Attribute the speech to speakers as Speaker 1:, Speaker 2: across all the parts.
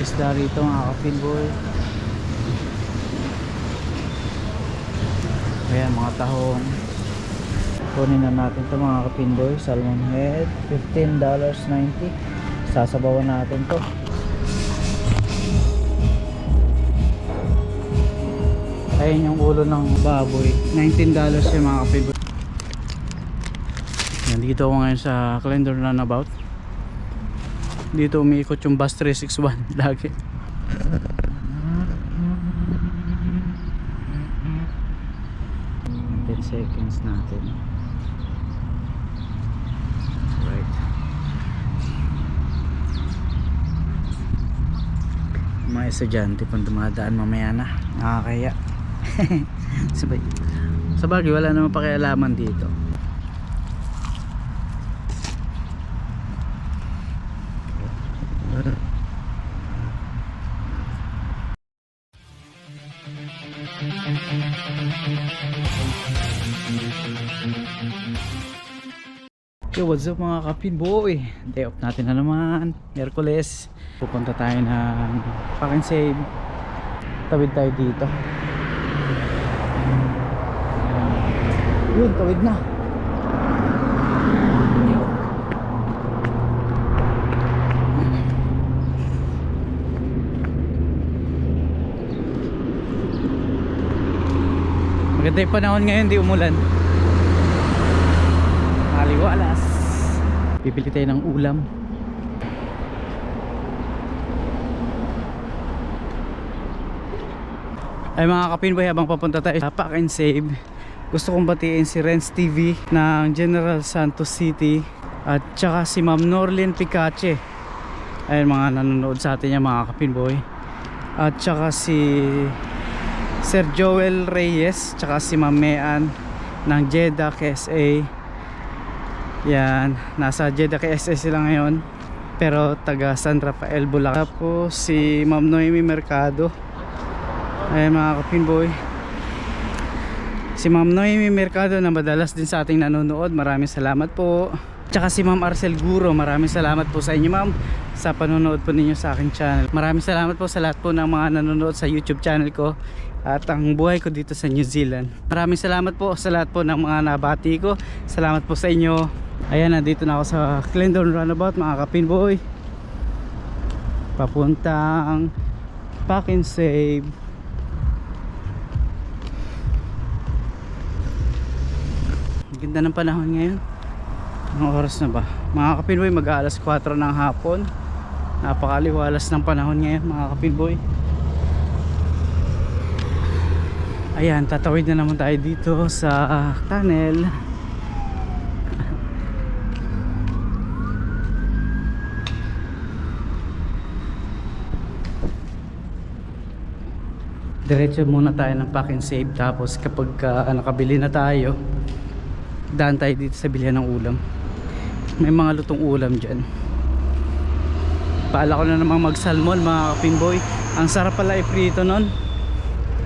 Speaker 1: isda rito mga kapinboy ayan mga tahong. Kunin na natin to mga kapinboy salmon head $15.90 sasabawan natin to. Ayun yung ulo ng baboy. $19 yung mga kapinboy yan dito ako ngayon sa calendar runabout dito umiikot yung bus 361 lagi. Seconds natin. Right. Mga estudyante pang dumadaan mamaya na. Nakakaya. Sabay. Sa bagay wala naman pakialaman dito Yo, what's up mga kapin boy? Day off natin na naman. Merkules. Pupunta tayo ng Pack Save. Tawid tayo dito. Yun, tawid na. Maganda yung panahon ngayon, di umulan. Maliwalas. Bibili tayo ng ulam. Ay mga kapinboy habang papunta tayo sa Pack and Save Gusto kong batiin si Renz TV ng General Santos City At saka si Ma'am Norlin Picache Ayun mga nanonood sa atin yan mga kapinboy At saka si Sir Joel Reyes Tsaka si Ma'am Mean ng Jeddah KSA yan, nasa Jeddah KSA sila ngayon pero taga San Rafael Bulacan. Tapos si Ma'am Noemi Mercado. Ayun mga kapinboy si Ma'am Noemi Mercado na madalas din sa ating nanonood. Maraming salamat po tsaka si Ma'am Arcel Guro maraming salamat po sa inyo ma'am sa panonood po ninyo sa aking channel. Maraming salamat po sa lahat po ng mga nanonood sa YouTube channel ko at ang buhay ko dito sa New Zealand. Maraming salamat po sa lahat po ng mga nabati ko. Salamat po sa inyo. Ayan nandito na ako sa Clendon Runabout mga kapinboy papuntang Pack and Save. Ganda ng panahon ngayon Anong oras na ba? Mga kapinboy mag alas 4 ng hapon. Napakaliwalas ng panahon ngayon mga kapinboy Ayan, tatawid na naman tayo dito sa ah, tunnel. Diretso muna tayo ng pack and save tapos kapag ah, nakabili na tayo daan tayo dito sa bilihan ng ulam may mga lutong ulam dyan. Paala ko na namang mag salmon mga kapimboy ang sarap pala iprito nun.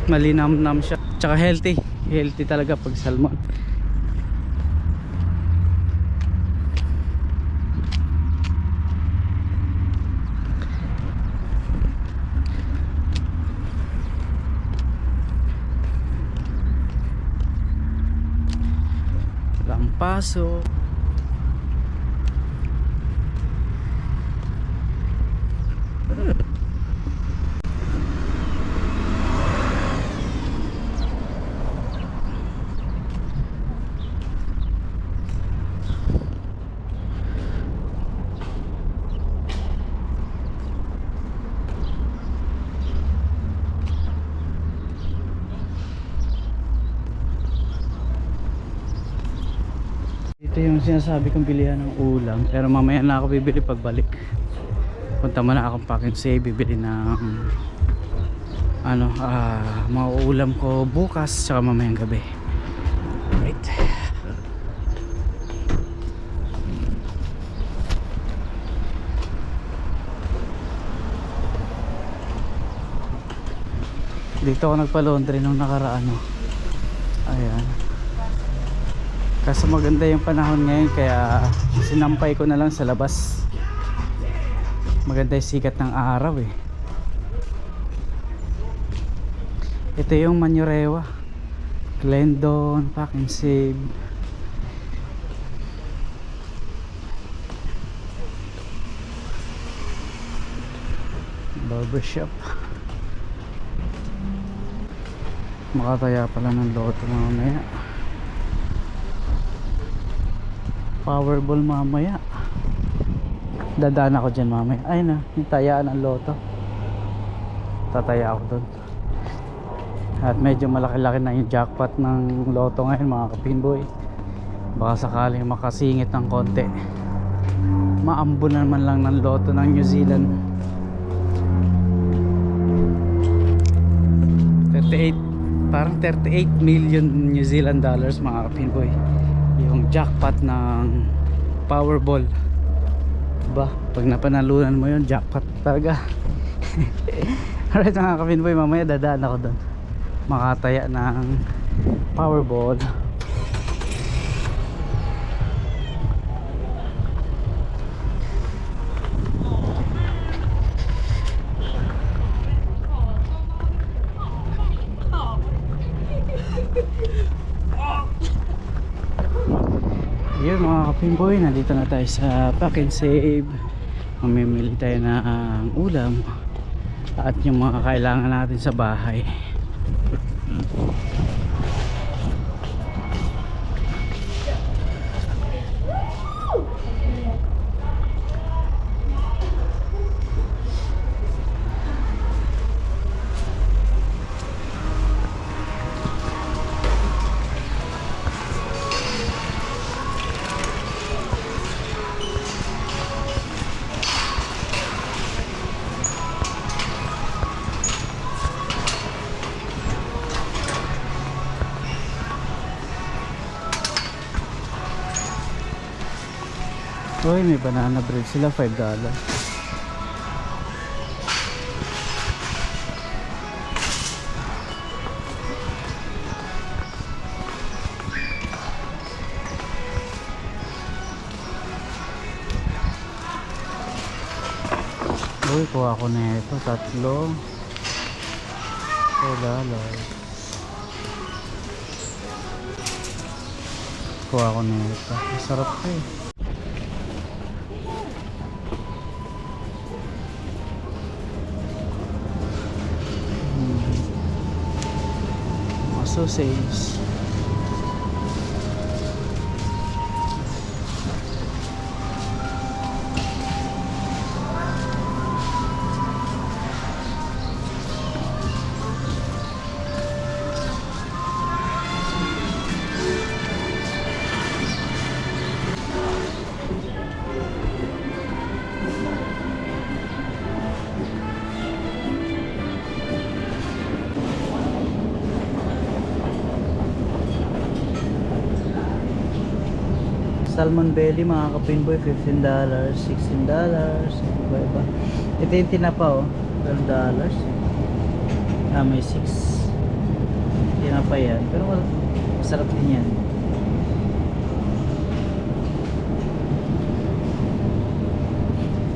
Speaker 1: Malinam-nam siya. Tsaka healthy. Healthy talaga pag salmon. Lampaso Ito yung sinasabi kong bilihan ng ulam. Pero mamaya na ako bibili pagbalik. Punta muna akong pack and save bibili ng ano ah mga ulam ko bukas tsaka mamayang gabi. Right dito ako nagpa-laundry nung nakaraan no. ayan kaso maganda yung panahon ngayon kaya sinampay ko na lang sa labas. Maganda yung sikat ng araw eh. Ito yung Manurewa Glendon, Pack and Save barbershop. Makataya pala ng loto mamaya. Powerball mamaya. Dadaan ako dyan mamaya. Ay na yung tayaan ng loto. Tataya ako doon at medyo malaki-laki na yung jackpot ng loto ngayon mga kapinboy baka sakaling makasingit ng konti. Maambo naman lang ng loto ng New Zealand. 38 parang 38 million New Zealand dollars mga kapinboy yung jackpot ng Powerball. Ba pag napanalunan mo yun jackpot talaga. Alright mga kapinboy mamaya dadaan ako doon makataya ng Powerball yun kapimboy nandito na tayo sa pack and save. Mamimili tayo ng ulam at yung mga kailangan natin sa bahay Uy, may banana bread sila, 5 dollars. Uy, kuha ko na ito, tatlo. 4 dollars. Kuha ko na ito. Masarap to eh. Sausage salmon belly mga kapinboy 15 dollars 16 dollars iba iba ito yung tinapa oh. 12 dollars. Ah may 6 tinapa yan. Pero wala masarap din yan.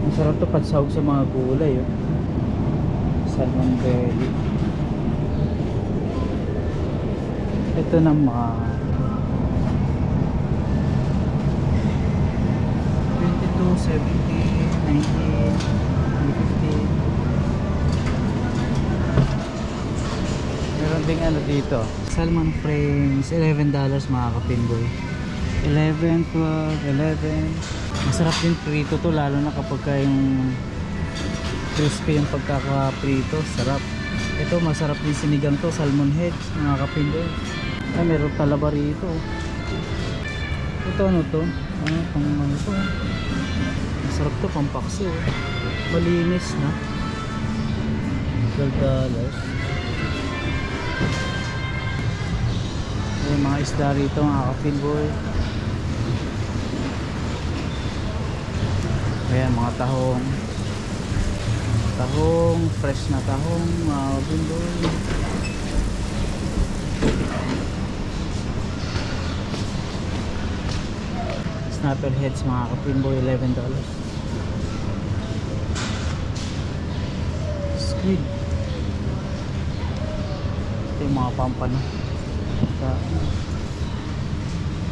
Speaker 1: Masarap to pansahog sa mga gulay oh. salmon belly. Ito naman 22, 70, 90, 50. Meron ding ano dito. Salmon frames, 11 dollars mga kapinboy. 11, 12, 11. Masarap din prito to lalo na kapag ka yung crispy yung pagkakaprito. Sarap. Ito masarap din sinigang to, salmon heads mga kapinboy. Ay, meron talaba rito. Ito ano to? Ano, pang ano to? Masarap to, pampakso. oh. Malinis na. 12 dollars. May mga isda rito, mga kapinboy. Ayan, mga tahong. Tahong, fresh na tahong, mga kapinboy. Snapper heads mga kapinboy, 11 dollars. Squid. yung mga pampano. Sa,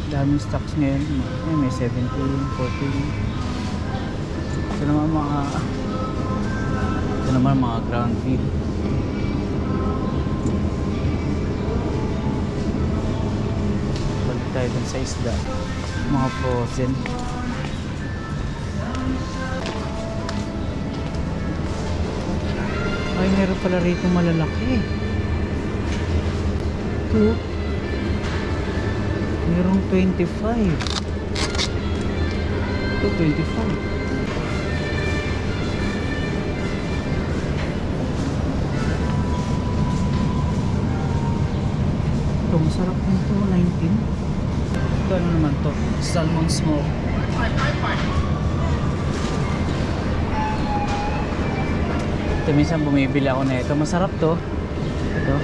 Speaker 1: daming stocks ngayon. Ay, may 17, 14. Ito naman mga ito naman mga ground feed. Balik tayo dun sa isda. Mga frozen. Ay, meron pala rito malalaki. Ito. Merong 25. Ito, 25. Ito, masarap din to, 19. Ito, ano naman to? Salmon smoke. Ito, minsan bumibili ako na ito. Masarap to. Ito.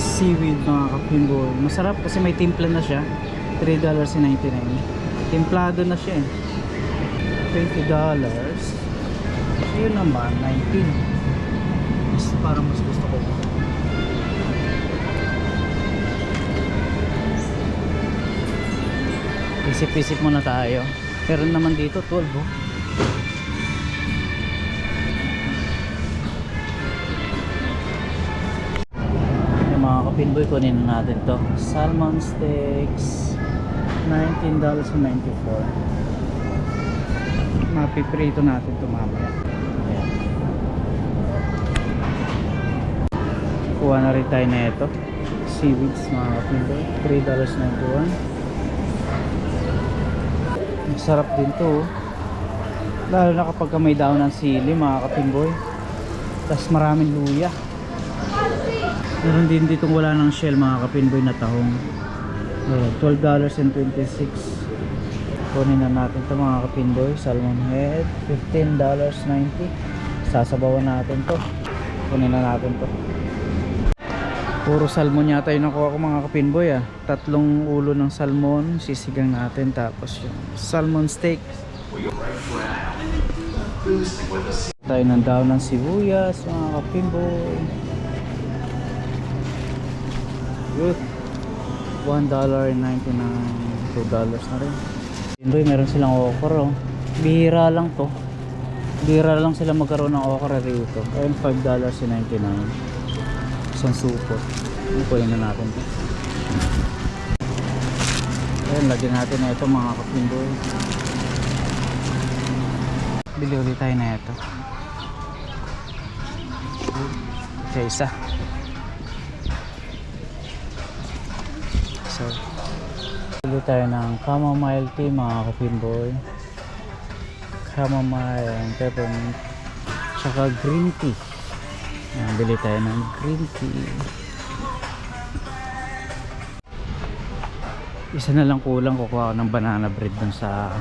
Speaker 1: Seaweed mga kapimbo. Masarap kasi may timpla na siya. $3.99. Timplado na siya eh. $20. Yun naman, 19. Mas parang mas gusto ko. Isip-isip muna tayo. Pero naman dito 12 oh. Mga kapinboy kunin na natin to. Salmon steaks $19.94. Mapiprito natin to mamaya. Ayan. Kuha na rin tayo na ito. Seaweeds mga kapinboy. $3.91. Masarap din to oh. Lalo na kapag ka may daon ng sili mga kapimboy Tapos maraming luya Meron din dito wala ng shell mga kapinboy na tahong. Ayan, $12.26 Kunin na natin to mga kapinboy. Salmon head $15.90 Sasabawan natin to. Kunin na natin to. Puro salmon yata yung nakuha ko mga kapinboy ah. Tatlong ulo ng salmon, sisigang natin tapos yung salmon steak. Tayo ng daw ng sibuyas mga kapinboy. Good. $1.99 $2 na rin. Kapinboy meron silang okra oh. Bihira lang to. Bihira lang sila magkaroon ng okra rito. Ayun $5.99 isang supot kunin na natin to ayun lagyan natin na ito mga kapindoy bili ulit tayo na ito ito isa so bili tayo ng chamomile tea mga kapindoy chamomile and peppermint tsaka green tea Ayan, bili tayo ng green tea. Isa na lang kulang kukuha ako ng banana bread dun sa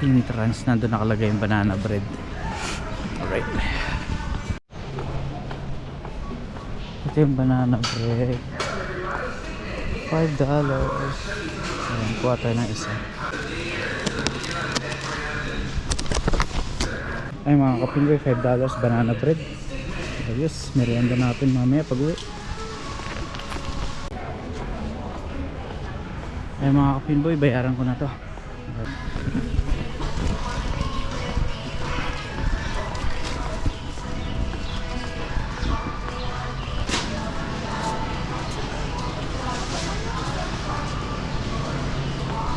Speaker 1: entrance. Nandun nakalagay yung banana bread. Alright. Ito yung banana bread. $5. Ayan, kuha tayo ng isa. Ay mga kapingoy, $5 banana bread. Ayos, merienda natin mamaya pag uwi. Ay mga kapinboy, bayaran ko na to.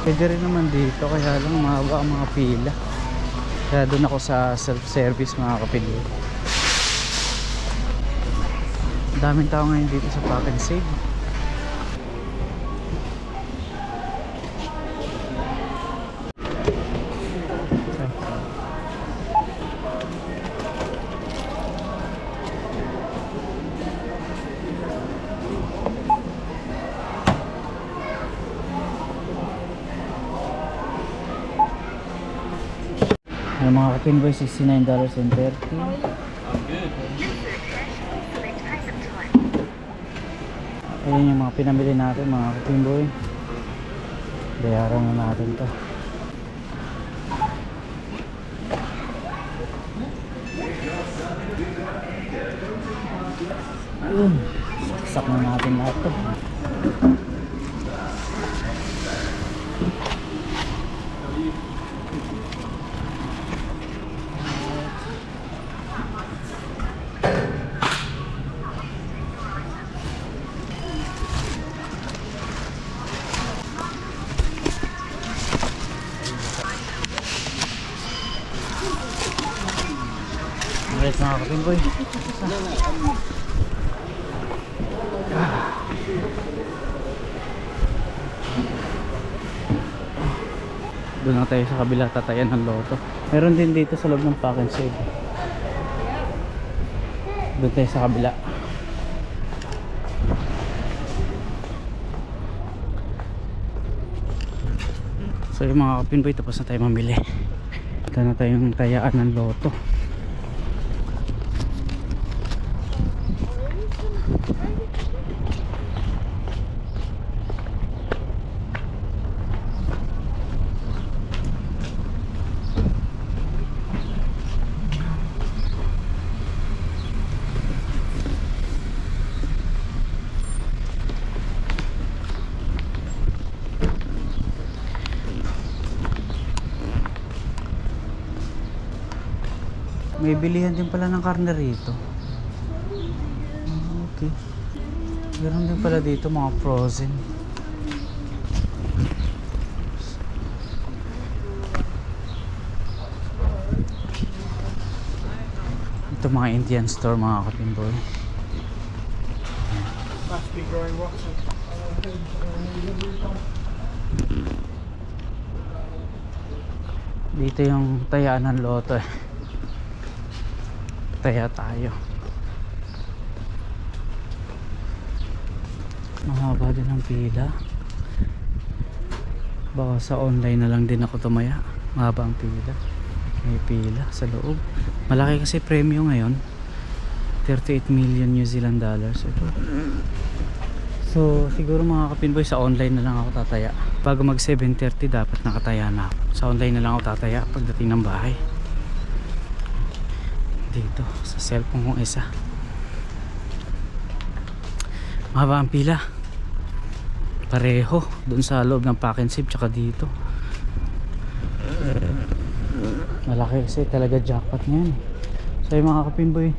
Speaker 1: Pwede rin naman dito, kaya lang mahaba ang mga pila. Kaya doon ako sa self-service mga kapinboy. daming tao ngayon dito sa Pack and Save Kapinboy, $69.30 Ayan yung mga pinamili natin mga kapimboy. Bayaran na natin to. Ayun. Sak na natin lahat to. Tayo sa kabila tatayan ng loto. Meron din dito sa loob ng pack and save. Doon tayo sa kabila. So yung mga kapinboy tapos na tayo mamili. Ito na tayong tayaan ng loto. May bilihan din pala ng karne rito. Ah, Okay. Meron din pala dito mga frozen. Ito mga Indian store mga
Speaker 2: rocks.
Speaker 1: Dito yung tayaan ng loto eh. Taya tayo. Mahaba din ang pila. Baka sa online na lang din ako tumaya. Mahaba ang pila. May pila sa loob. Malaki kasi premyo ngayon. 38 million New Zealand dollars. Ito. So, siguro mga kapinboy sa online na lang ako tataya. Bago mag 7.30 dapat nakataya na ako. Sa online na lang ako tataya pagdating ng bahay. Dito, sa cellphone kong isa. Mahaba ang pila. Pareho. Doon sa loob ng pack and save tsaka dito. Malaki kasi talaga jackpot ngayon. So yung mga kapinboy,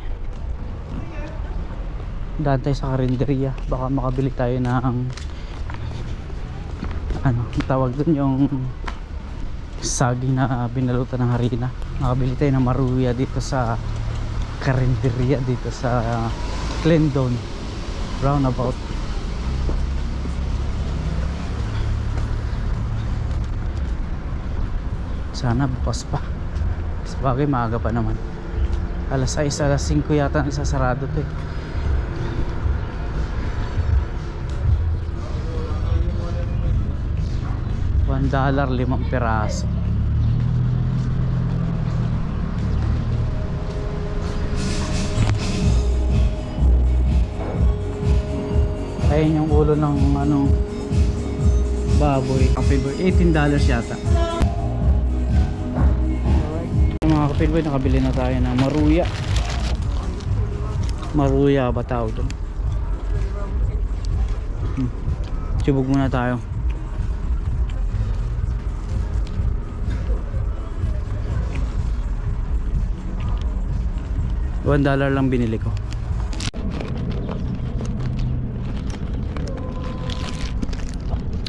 Speaker 1: daan tayo sa karinderya baka makabili tayo ng ano tawag dun yung saging na binalutan ng harina makabili tayo ng maruya dito sa karinderya dito sa Clendon roundabout sana bukas pa. Sabagay maaga pa naman. Alas 6 alas 5 yata ang isasarado to eh. One dollar limang piraso. Ayun yung ulo ng ano baboy. Kapilboy, 18 dollars yata. Mga kapilboy, nakabili na tayo ng maruya. Maruya ba tawag doon? Hmm. Subog muna tayo. One dollar lang binili ko.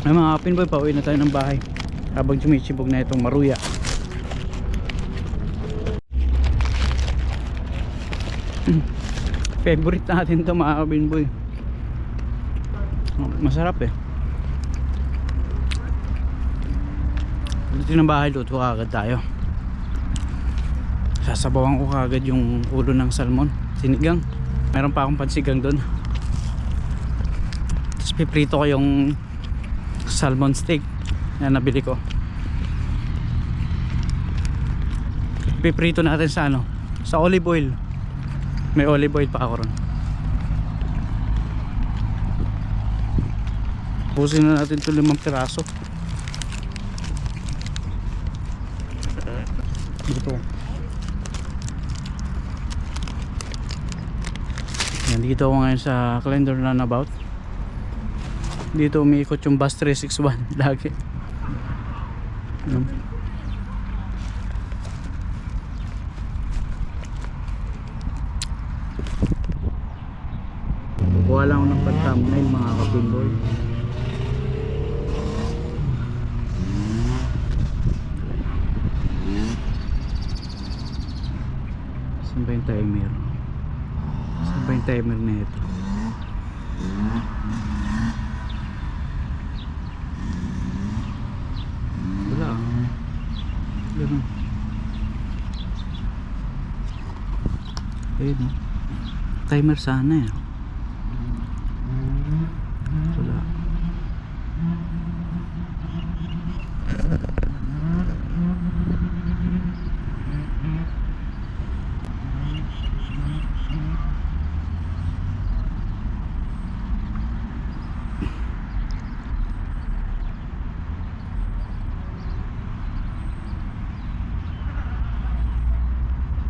Speaker 1: Ay mga kapin boy, pauwi na tayo ng bahay. Habang chumichibog na itong maruya. Favorite natin to mga kapin boy. Masarap eh. Dito ng bahay, luto agad tayo sasabawan ko kagad yung ulo ng salmon sinigang meron pa akong pansigang doon tapos piprito ko yung salmon steak na nabili ko. Piprito natin sa ano sa olive oil. May olive oil pa ako ron. Pusin na natin ito limang piraso. Dito yan Ayan, dito ako ngayon sa Calendar Runabout. Dito umiikot yung bus 361 lagi. Ayan. Kukuha lang ako ng pag-thumbnail mga kapinboy. Saan ba yung timer? Saan ba yung timer na ito? Wala ah. Ganun. Ayun ah. Timer sana eh. Wala.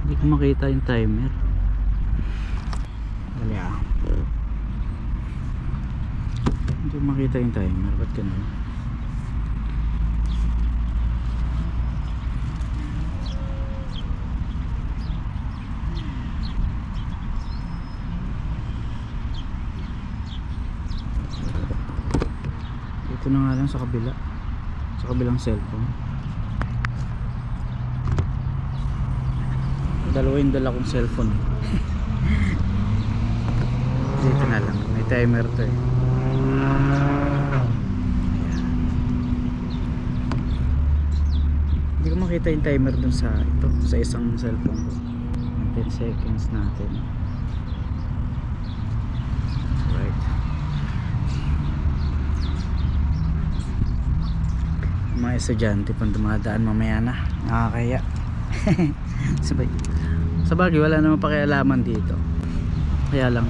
Speaker 1: Hindi ko makita yung timer. Wala. Hindi ko makita yung timer. Ba't ganun? Ito na nga lang sa kabila. Sa kabilang cellphone. Dalawa yung dala kong cellphone. Dito na lang. May timer to eh. Hindi ko makita yung timer dun sa ito, sa isang cellphone ko. 10 seconds natin. Right. Mga estudyante pang dumadaan mamaya na. Nakakaya. Sabay. Sa wala naman pakialaman dito. Kaya lang,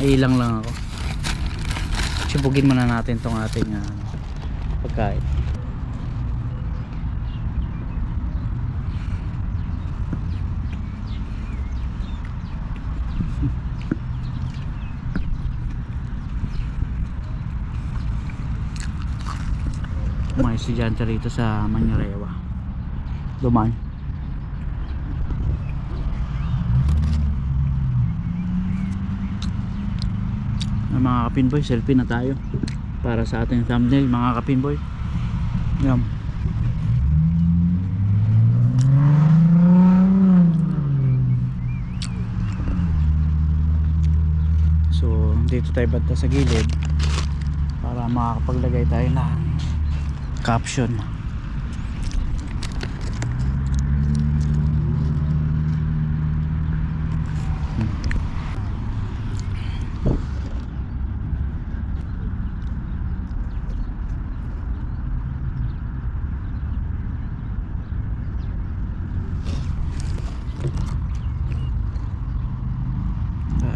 Speaker 1: mailang lang ako. Sibugin muna natin tong ating ah, pagkain. mga estudyante rito sa Manyarewa duman mga kapinboy selfie na tayo. Para sa ating thumbnail mga kapinboy. Yan. So dito tayo banda sa gilid para makakapaglagay tayo ng caption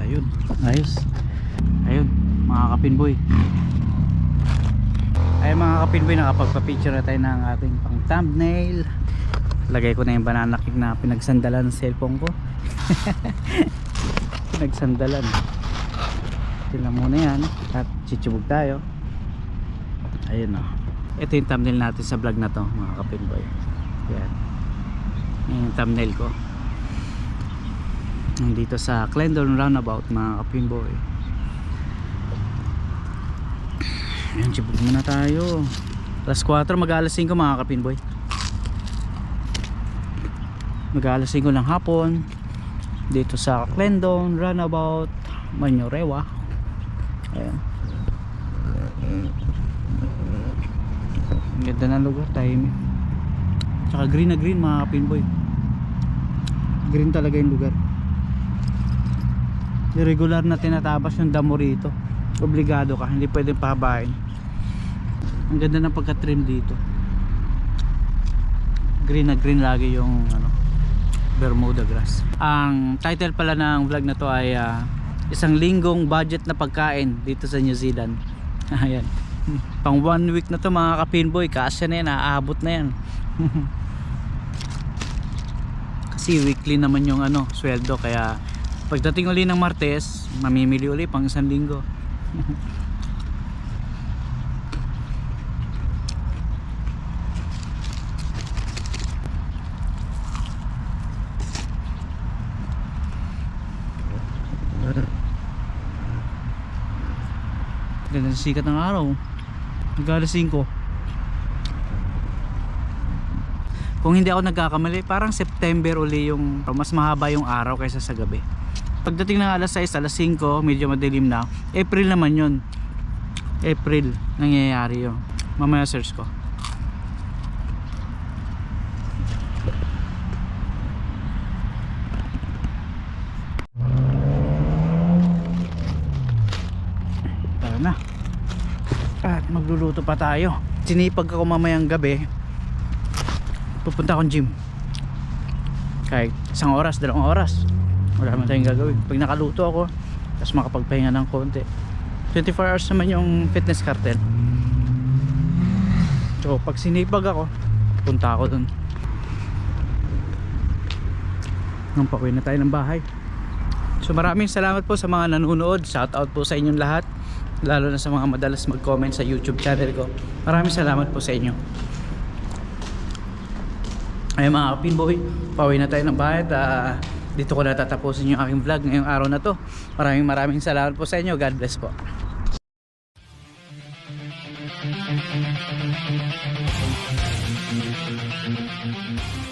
Speaker 1: ayun ayos ayun mga kapinboy ay mga kapinboy nakapagpa-picture na tayo ng ating pang thumbnail. Lagay ko na yung banana cake na pinagsandalan ng cellphone ko. Pinagsandalan. Tingnan muna yan at chichubog tayo. Ayun o ito yung thumbnail natin sa vlog na to mga kapinboy yan yung thumbnail ko. Dito sa Clendon Roundabout mga kapinboy Ayan, chibog muna tayo. Alas 4, mag-alas 5 mga kapinboy. Mag-alas 5 ng hapon. Dito sa Clendon, Runabout, Manyorewa. Ayan. Ganda ng lugar, tahimik. Tsaka green na green mga kapinboy. Green talaga yung lugar. Irregular na tinatabas yung damo rito. Obligado ka, hindi pwedeng pahabain. Ang ganda ng pagka-trim dito. Green na green lagi yung ano, Bermuda grass. Ang title pala ng vlog na to ay ah, isang linggong budget na pagkain dito sa New Zealand. Ayan. Pang one week na to mga kapinboy, kasya na yan, aabot na yan. Kasi weekly naman yung ano, sweldo kaya Pagdating uli ng Martes, mamimili uli pang isang linggo. Ganda ng sikat ng araw. Nag-alas 5. Kung hindi ako nagkakamali, parang September uli yung mas mahaba yung araw kaysa sa gabi. Pagdating ng alas 6, alas 5, medyo madilim na. April naman yun. April nangyayari yun. Mamaya search ko. Tara na. At magluluto pa tayo. Sinipag ako mamayang gabi. Pupunta akong gym. Kahit isang oras, dalawang oras. Wala naman tayong gagawin. Pag nakaluto ako, tapos makapagpahinga ng konti. 24 hours naman yung fitness cartel. So, pag sinipag ako, punta ako dun. Nung pauwi na tayo ng bahay. So maraming salamat po sa mga nanonood. Shout out po sa inyong lahat. Lalo na sa mga madalas mag-comment sa YouTube channel ko. Maraming salamat po sa inyo. Ay mga kapinboy, pauwi na tayo ng bahay at ah, dito ko na tatapusin yung aking vlog ngayong araw na to. Maraming maraming salamat po sa inyo. God bless po.
Speaker 2: Thank you.